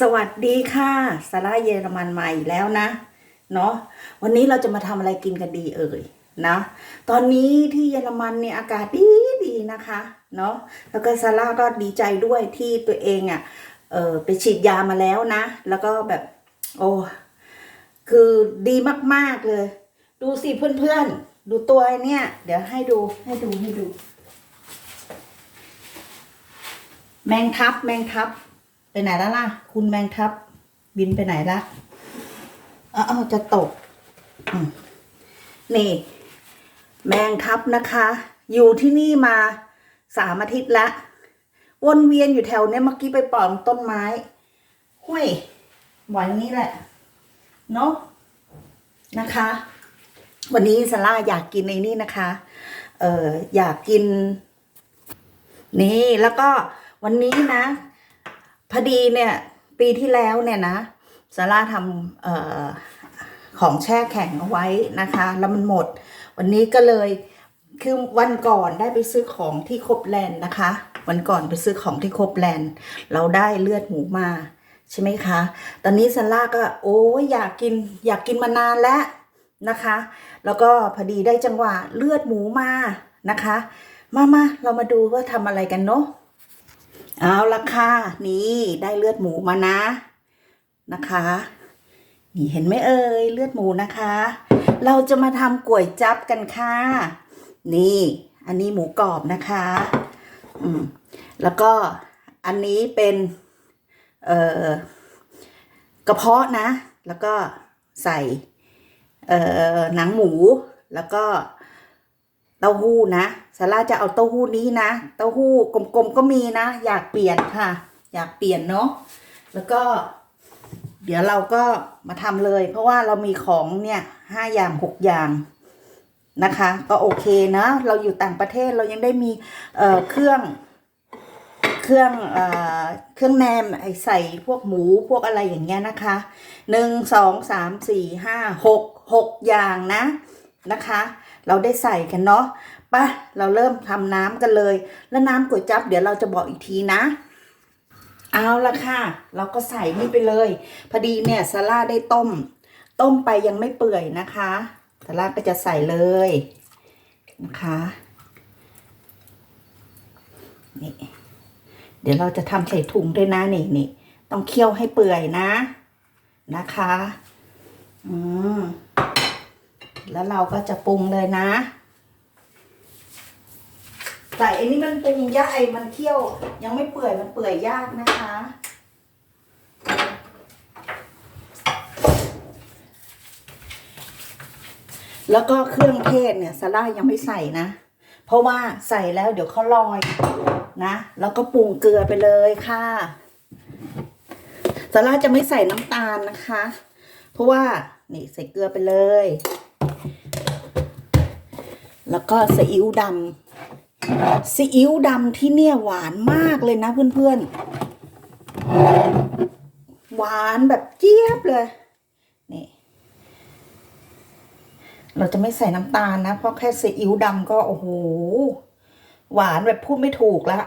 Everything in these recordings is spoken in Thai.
สวัสดีค่ะซาร่าเยอรมันใหม่แล้วนะ เนาะวันนี้เราจะมาทำอะไรกินกันดีเอ่ยนะ ตอนนี้ที่เยอรมันเนี่ยอากาศดีดีนะคะเนาะแล้วก็ซาร่าก็ดีใจด้วยที่ตัวเองอะ่ะเออไปฉีดยามาแล้วนะ แล้วก็แบบ โอ้คือดีมากๆเลย ดูสิเพื่อนๆ ดูตัวเนี่ย เดี๋ยวให้ดูให้ดูให้ดู แมงทับแมงทับ ไปไหนแล้วล่ะ คุณแมงทับ บินไปไหนละเอ้าวจะตกนี่ แมงทับนะคะ อยู่ที่นี่มาสามอาทิตย์ละวนเวียนอยู่แถวเนี้ยเมื่อกี้ไปปลอมต้นไม้ห้วยวันนี้แหละ เนาะนะคะ วันนี้ซาร่าอยากกินในนี่นะคะ เอออยากกิน นี่แล้วก็วันนี้นะ พอดีเนี่ย ปีที่แล้วเนี่ยนะซาร่าทำออของแช่แข็งเอาไว้นะคะ แล้วมันหมด วันนี้ก็เลยคือวันก่อนได้ไปซื้อของที่ครบแลนด์นะคะ วันก่อนไปซื้อของที่ครบแลนด์เราได้เลือดหมูมาใช่ไหมคะ ตอนนี้ซาร่าก็โอ้อยากกินอยากกินมานานแล้วนะคะ แล้วก็พอดีได้จังหวะเลือดหมูมานะคะ มามาเรามาดูว่าทำอะไรกันเนาะ เอาละค่ะนี่ได้เลือดหมูมานะนะคะ นี่เห็นไหมเอ่ยเลือดหมูนะคะ เราจะมาทำก๋วยจั๊บกันค่ะ นี่ อันนี้หมูกรอบนะคะ อืมแล้วก็อันนี้เป็นเอ่อกระเพาะนะ แล้วก็ใส่เอ่อหนังหมูแล้วก็ เต้าหู้นะซาร่าจะเอาเต้าหู้นี้นะ เต้าหู้กลมๆก็มีนะ อยากเปลี่ยนค่ะ อยากเปลี่ยนเนาะ แล้วก็ เดี๋ยวเราก็มาทำเลย เพราะว่าเรามีของเนี่ยห้าอย่างหกอย่างนะคะ ก็โอเคนะ เราอยู่ต่างประเทศเรายังได้มีเเครื่องเครื่องเอ่อเครื่องแนมไอใส่พวกหมูพวกอะไรอย่างเงี้ยนะคะหนึ่งสองสามสี่ห้าหกหกอย่างนะนะคะ เราได้ใส่กันเนาะปะเราเริ่มทำน้ำกันเลย แล้วน้ำก๋วยจั๊บเดี๋ยวเราจะบอกอีกทีนะ เอาละค่ะ เราก็ใส่นี่ไปเลย พอดีเนี่ยซาร่าได้ต้ม ต้มไปยังไม่เปื่อยนะคะซาร่าก็จะใส่เลยนะคะนี่เดี๋ยวเราจะทำใส่ถุงด้วยนะนี่นี่ต้องเคี่ยวให้เปื่อยนะ นะคะ อืม แล้วเราก็จะปรุงเลยนะใส่อ้นี่มันปรุงยากไอ้มันเคี่ยว ยังไม่เปื่อยมันเปื่อยยากนะคะ แล้วก็เครื่องเทศเนี่ยซาร่ายังไม่ใส่นะ เพราะว่าใส่แล้วเดี๋ยวเขาลอยนะ แล้วก็ปรุงเกลือไปเลยค่ะซาร่าจะไม่ใส่น้ำตาลนะคะ เพราะว่านี่ใส่เกลือไปเลย แล้วก็ซีอิ๊วดำซีอิ๊วดำที่เนี่ยหวานมากเลยนะเพื่อนๆ หวานแบบเจี๊ยบเลย นี่ เราจะไม่ใส่น้ำตาลนะ เพราะแค่ซีอิ๊วดำก็โอ้โห หวานแบบพูดไม่ถูกละ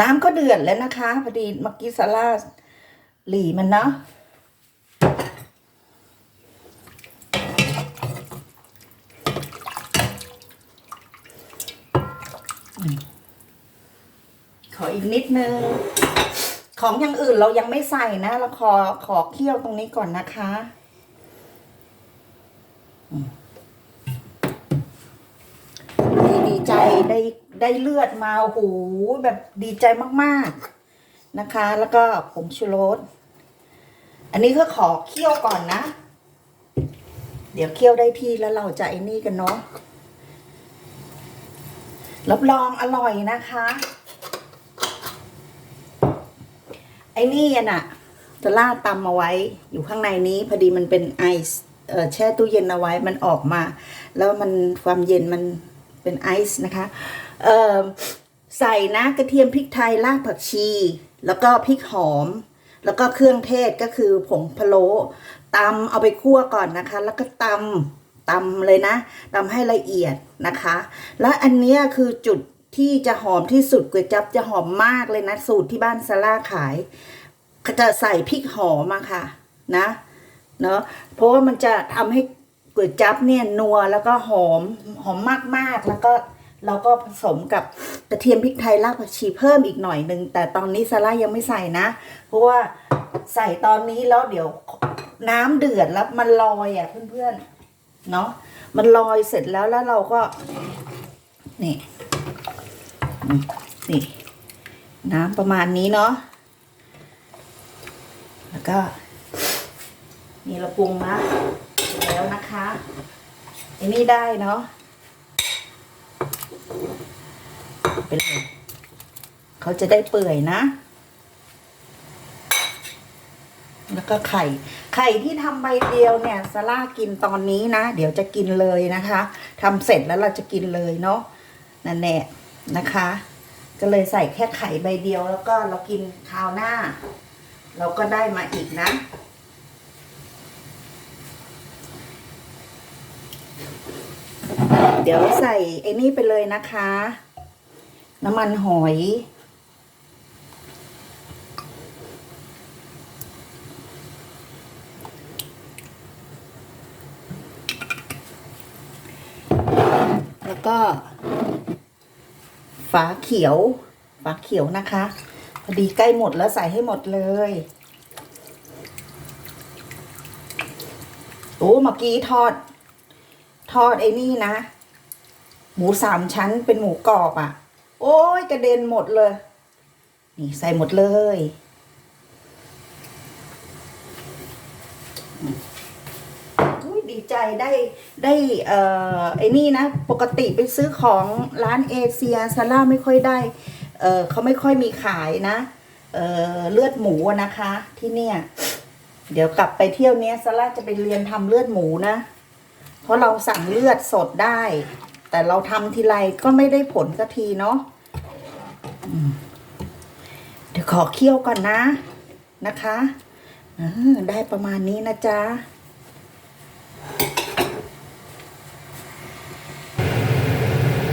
น้ำก็เดือดแล้วนะคะ พอดีเมื่อกี้ซาร่าหลีมันเนาะ ขออีกนิดนึง ของอย่างอื่นเรายังไม่ใส่นะ เราขอขอเคี่ยวตรงนี้ก่อนนะคะอืมนี่ดีใจได้ได้เลือดมาโอ้โหแบบดีใจมากๆนะคะ แล้วก็ผงชูรสอันนี้ก็ขอเคี่ยวก่อนนะ เดี๋ยวเคี่ยวได้ที่แล้วเราจะไอ้นี่กันเนาะ รับรองอร่อยนะคะ ไอ้นี่อะน่ะ จะล่าตำเอาไว้ อยู่ข้างในนี้ พอดีมันเป็นไอซ์แช่ตู้เย็นเอาไว้มันออกมา แล้วมันความเย็นมันเป็นไอซ์นะคะเออใส่นะกระเทียมพริกไทยรากผักชี แล้วก็พริกหอม แล้วก็เครื่องเทศก็คือผงพะโล้ตำเอาไปคั่วก่อนนะคะ แล้วก็ตำ ตำเลยนะตำให้ละเอียดนะคะ และอันนี้คือจุดที่จะหอมที่สุดก๋วยจั๊บจะหอมมากเลยนะ สูตรที่บ้านซาร่าขาย จะใส่พริกหอมมาค่ะนะเนาะเพราะว่ามันจะทำให้ก๋วยจั๊บเนี่ยนัวแล้วก็หอมหอมมากๆ แล้วก็เราก็ผสมกับกระเทียมพริกไทยรากผักชีเพิ่มอีกหน่อยนึง แต่ตอนนี้ซาร่ายังไม่ใส่นะ เพราะว่าใส่ตอนนี้แล้วเดี๋ยวน้ำเดือดแล้วมันลอยอะเพื่อนๆ เนาะมันลอยเสร็จแล้วแล้วเราก็ นี่ นี่น้ำประมาณนี้เนาะแล้วก็ นี่เราปรุงนะแล้วนะคะอันนี้ได้เนาะไปเลยเขาจะได้เปื่อยนะ แล้ว ก็ไข่ ไข่ที่ทำใบเดียวเนี่ยซาร่ากินตอนนี้นะ เดี๋ยวจะกินเลยนะคะทำเสร็จแล้วเราจะกินเลยเนาะนั่นแหละนะคะ ก็เลยใส่แค่ไข่ใบเดียวแล้วก็เรากินคราวหน้า เราก็ได้มาอีกนะเดี๋ยวใส่ไอ้นี่ไปเลยนะคะ น้ำมันหอย ก็ฝาเขียว ฝาเขียวนะคะ พอดีใกล้หมดแล้วใส่ให้หมดเลยโอ้เมื่อกี้ทอด ทอดไอ้นี่นะ หมูสามชั้นเป็นหมูกรอบอะ่ะ โอ้ยกระเด็นหมดเลย นี่ใส่หมดเลยอืมอุ๊ย ดีใจได้ได้เอ่อไอ้นี่นะ ปกติไปซื้อของร้านเอเชียซาร่าไม่ค่อยได้เออเขาไม่ค่อยมีขายนะเออเลือดหมูนะคะ ที่เนี่ย เดี๋ยวกลับไปเที่ยวเนี้ยซาร่าจะไปเรียนทำเลือดหมูนะ เพราะเราสั่งเลือดสดได้ แต่เราทำทีไรก็ไม่ได้ผลสักทีเนาะเดี๋ยวขอเคี่ยวก่อนนะนะคะได้ประมาณนี้นะจ๊ะ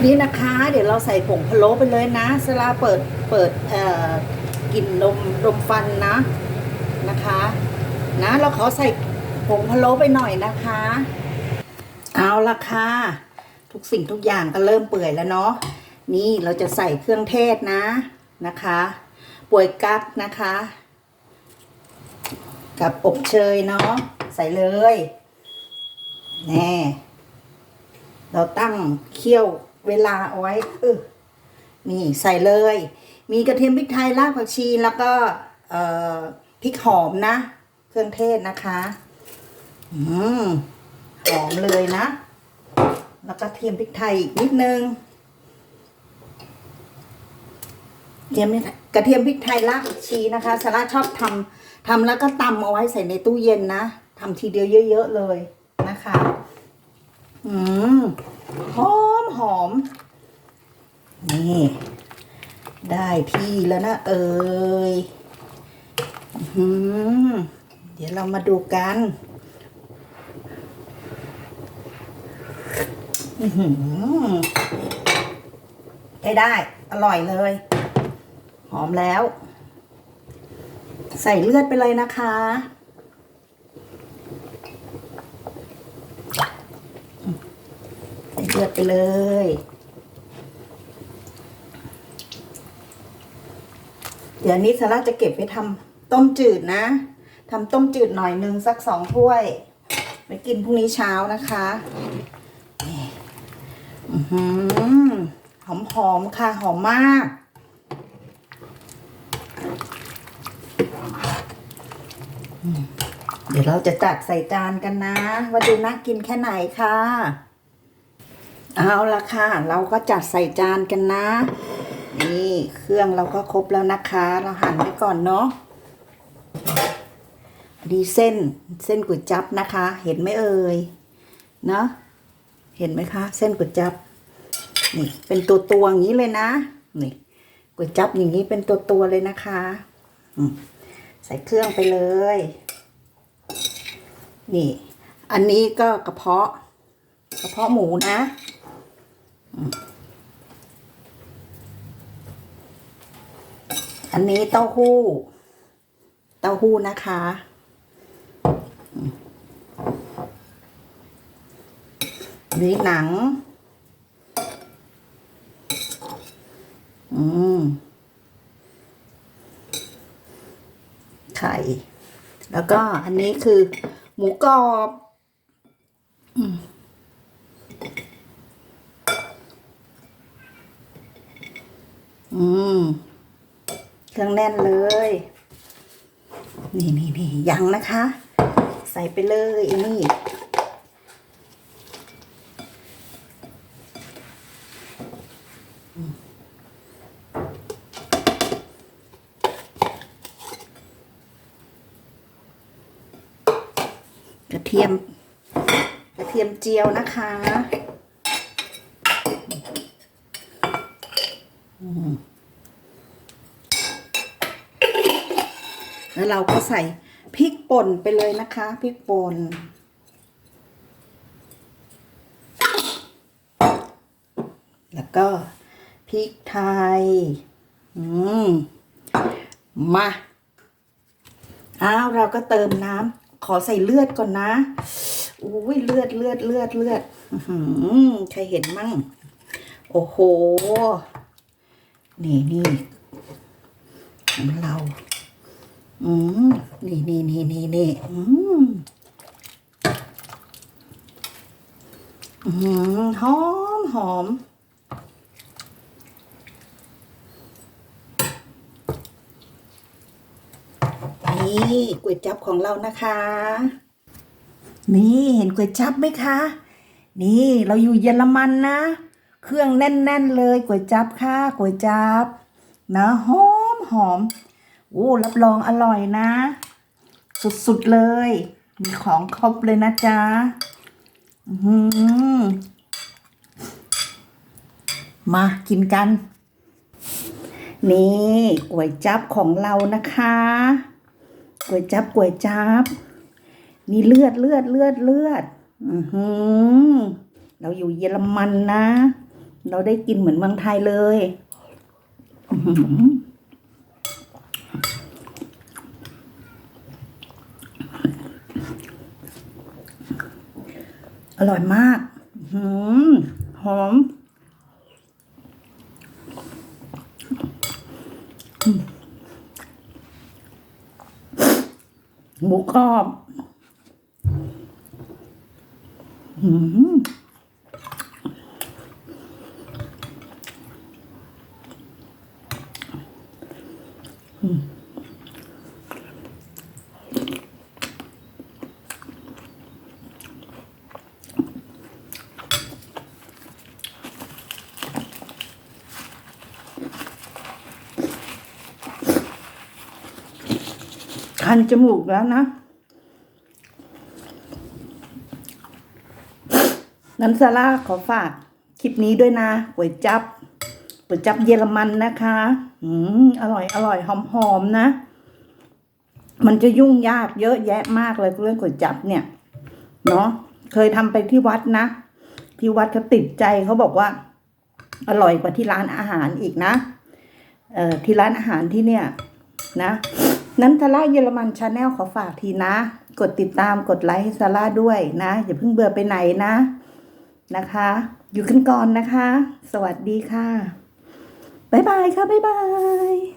นี่นะคะ เดี๋ยวเราใส่ผงพะโล้ไปเลยนะสลาเปิดเปิดเอ่อกลิ่นลมลมฟันนะนะคะ นะเราขอใส่ผงพะโล้ไปหน่อยนะคะ เอาละค่ะ ทุกสิ่งทุกอย่างก็เริ่มเปื่อยแล้วเนาะนี่เราจะใส่เครื่องเทศนะนะคะป่วยกั๊กนะคะ กับอบเชยเนาะใส่เลยแน่เราตั้งเคี่ยว เวลาเอาไว้เออนี่ใส่เลย มีกระเทียมพริกไทยรากผักชีแล้วก็เอ่อพริกหอมนะ เครื่องเทศนะคะ อืมหอมเลยนะ แล้วก็เทียมพริกไทยอีกนิดนึงเทียมกระเทียมพริกไทยรากผักชีนะคะสาระชอบทำทำแล้วก็ตำเอาไว้ใส่ในตู้เย็นนะทำทีเดียวเยอะๆเลยนะคะ อืม หอมหอม นี่ ได้ที่แล้วนะเอ่ยอืมเดี๋ยวเรามาดูกันอือหือได้ได้ อร่อยเลย หอมแล้ว ใส่เลือดไปเลยนะคะ ใส่เลือด ไปเลย เดี๋ยวนี้สาระจะเก็บไปทำต้มจืดนะทำต้มจืดหน่อยนึงสักสองถ้วยไปกินพรุ่งนี้เช้านะคะอหอมหอมๆค่ะหอมมาก เดี๋ยวเราจะจัดใส่จานกันนะ ว่าดูน่ากินแค่ไหนค่ะ เอาละค่ะ เราก็จัดใส่จานกันนะ นี่เครื่องเราก็ครบแล้วนะคะ เราหั่นไว้ก่อนเนาะดีเส้นเส้นก๋วยจับนะคะ เห็นไหมเอ่ยเนาะเห็นไหมคะ เส้นก๋วยจับนี่เป็นตัวตัวอย่างนี้เลยนะนี่ก๋วยจับอย่างนี้เป็นตัวตัวเลยนะคะใส่เครื่องไปเลย นี่ อันนี้ก็กระเพาะกระเพาะหมูนะ อันนี้เต้าหู้ เต้าหู้นะคะอืมนี่หนัง อืม ไข่ แล้วก็อันนี้คือหมูกรอบ อืม อืม เครื่องแน่นเลย นี่นี่นี่ยังนะคะ ใส่ไปเลยอ้นี่กระเทียม กระเทียมเจียวนะคะอืม แล้วเราก็ใส่พริกป่นไปเลยนะคะพริกป่นแล้วก็พริกไทย อืม มาอ้าวเราก็เติมน้ำขอใส่เลือดก่อนนะอุ้ยเลือดเลือดเลือดเลือดอื้อหือใครเห็นมั่ง โอ้โห นี่นี่ของเรา อืมนี่นี่นี่นี่นี่อืมอืมหอมหอมนี่ก๋วยจับของเรานะคะ นี่เห็นก๋วยจับไหมคะ นี่เราอยู่เยอรมันนะ เครื่องแน่น ๆ เลยก๋วยจับค่ะก๋วยจับนะหอมหอม อ้รับรองอร่อยนะ สุดๆเลย มีของครบเลยนะจ๊ะอื้อหือมากินกัน นี่ก๋วยจับของเรานะคะก๋วยจับก๋วยจับนี่เลือดเลือดเลือดเลือด อือหือ เราอยู่เยอรมันนะ เราได้กินเหมือนเมืองไทยเลย อือหือ อร่อยมาก หือหอมหมูกรอบ หืม คันจมูกแล้วนะนั้นซาร่าขอฝากคลิปนี้ด้วยนะก๋วยจับก๋วยจับเยอรมันนะคะ อืมอร่อยอร่อยหอมหอมๆนะ มันจะยุ่งยากเยอะแยะมากเลยเรื่องก๋วยจับเนี่ย เนาะเคยทำไปที่วัดนะ ที่วัดเขาติดใจเขาบอกว่า อร่อยกว่าที่ร้านอาหารอีกนะ เอ่อที่ร้านอาหารที่เนี่ย นะ นั้นซาร่าเยอรมันชาแนลขอฝากทีนะ กดติดตามกดไลค์ให้ซาร่าด้วยนะ อย่าเพิ่งเบื่อไปไหนนะนะคะ อยู่ขึ้นก่อนนะคะ สวัสดีค่ะ บ๊ายบายค่ะ บ๊ายบาย